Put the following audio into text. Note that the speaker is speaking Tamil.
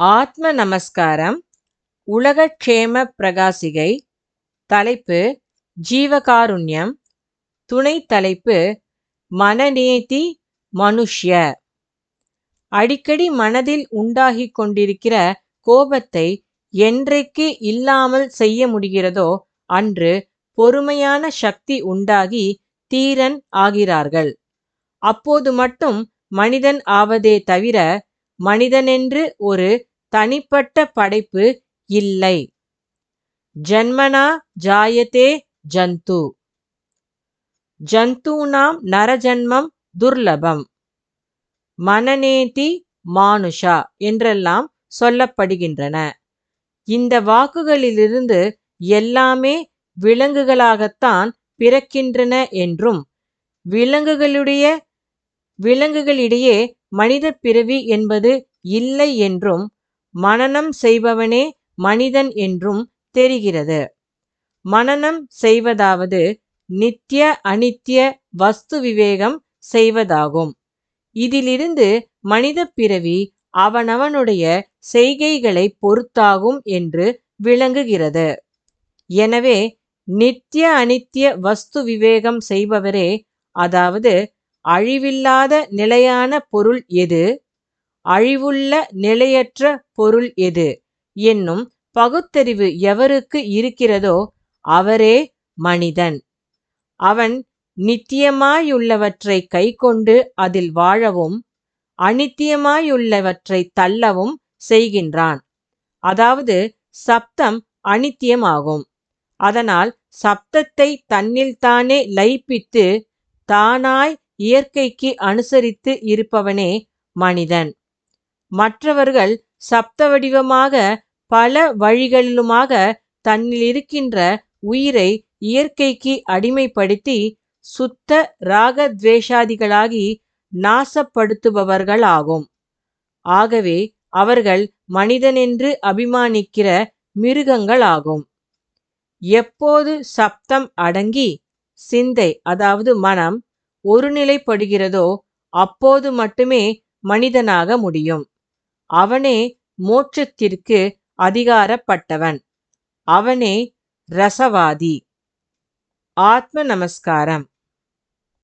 ஆத்ம நமஸ்காரம் உலகக்ஷேம பிரகாசிகை தலைப்பு ஜீவகாருண்யம் துணை தலைப்பு மனநேதி மனுஷ்ய. அடிக்கடி மனதில் உண்டாகி கொண்டிருக்கிற கோபத்தை என்றைக்கு இல்லாமல் செய்ய முடிகிறதோ அன்று பொறுமையான சக்தி உண்டாகி தீரன் ஆகிறார்கள். அப்போது மட்டும் மனிதன் ஆவதே தவிர மனிதனென்று ஒரு தனிப்பட்ட படைப்பு இல்லை. ஜன்மனா ஜாயத்தே ஜந்து. ஜந்தூனாம் நரஜன்மம் துர்லபம். மனநேதி மானுஷா என்றெல்லாம் சொல்லப்படுகின்றன. இந்த வாக்குகளிலிருந்து எல்லாமே விலங்குகளாகத்தான் பிறக்கின்றன என்றும் விலங்குகளுடைய விலங்குகளிடையே மனித பிறவி என்பது இல்லை என்றும் மனனம் செய்பவனே மனிதன் என்றும் தெரிகிறது. மனனம் செய்வதாவது நித்திய அனித்திய வஸ்து விவேகம் செய்வதாகும். இதிலிருந்து மனித பிறவி அவனவனுடைய செய்கைகளை பொறுத்தாகும் என்று விளங்குகிறது. எனவே நித்திய அனித்திய வஸ்து விவேகம் செய்பவரே அதாவது அழிவில்லாத நிலையான பொருள் எது? அழிவுள்ள நிலையற்ற பொருள் எது? என்னும் பகுத்தறிவு எவருக்கு இருக்கிறதோ அவரே மனிதன். அவன் நித்தியமாயுள்ளவற்றை கைக்கொண்டு அதில் வாழவும் அனித்தியமாயுள்ளவற்றை தள்ளவும் செய்கின்றான். அதாவது சப்தம் அனித்தியமாகும். அதனால் சப்தத்தை தன்னில்தானே லயிப்பித்து தானாய் இயற்கைக்கு அனுசரித்து இருப்பவனே மனிதன். மற்றவர்கள் சப்த வடிவமாக பல வழிகளிலுமாக தன்னில் இருக்கின்ற உயிரை இயற்கைக்கு அடிமைப்படுத்தி சுத்த ராகத்வேஷாதிகளாகி நாசப்படுத்துபவர்களாகும். ஆகவே அவர்கள் மனிதனென்று அபிமானிக்கிற மிருகங்களாகும். எப்போது சப்தம் அடங்கி சிந்தை அதாவது மனம் ஒருநிலைப்படுகிறதோ அப்போது மட்டுமே மனிதனாக முடியும். அவனே மோட்சத்திற்கு அதிகாரப்பட்டவன். அவனே ரசவாதி. ஆத்ம நமஸ்காரம்.